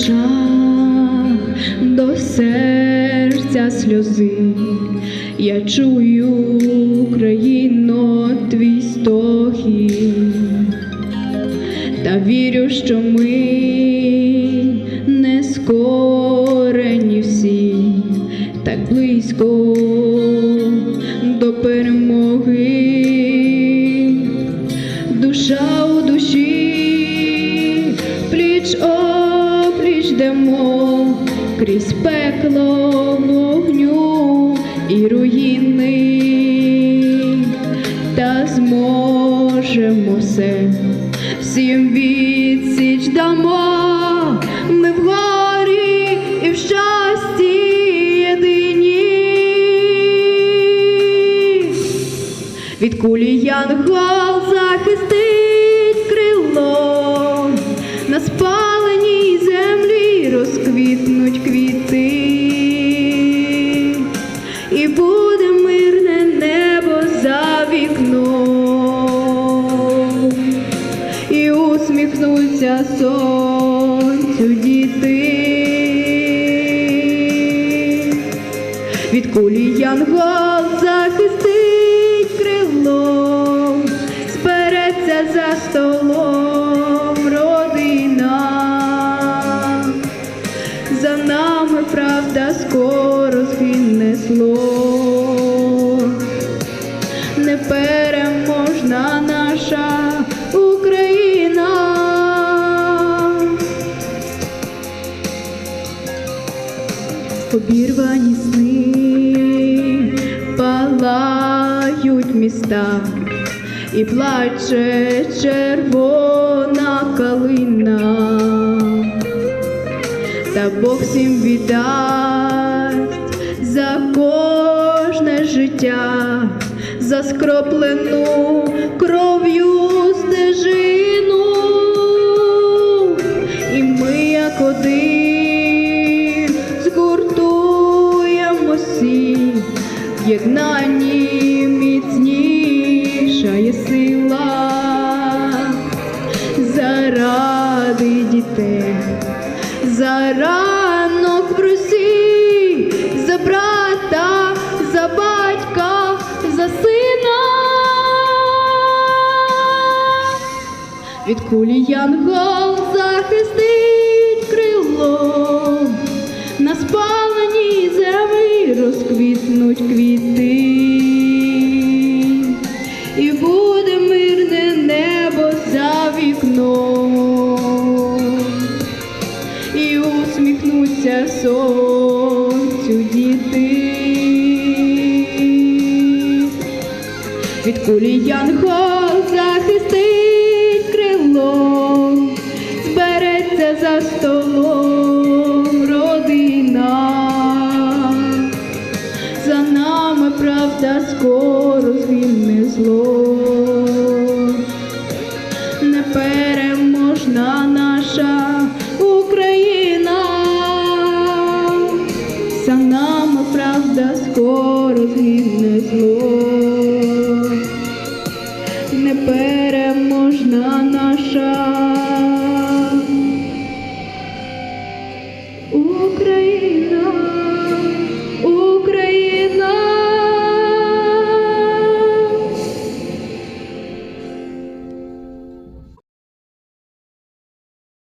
очах до серця сльози, я чую Україно, твій стогін. Та вірю, що ми не скорені всі. Так близько до перемоги. Крізь пекло вогню і руїни, та зможемо все, всім відсіч дамо, ми в горі і в щасті. Від кулі янгол захистить крило, на спаленій усміхнуться сонцю діти. Від кулі янгол захистить крило, збереться за столом родина. За нами правда скоро згине зло. Обірвані сни палають міста і плаче червона калина, та Бог всім віддасть за кожне життя, за скроплену кров'ю єднанні є сила заради дітей, за ранок в Русі, за брата, за батька, за сина. Від кулі янгол захистить крило, на спаленій землі розквітнуть квіти, і буде мирне небо за вікном, і усміхнуться сонцю діти. Від кулі янгол захистить крило, збереться за столом та скоро згине зло. Непереможна наша Україна, за нами правда скоро згине зло.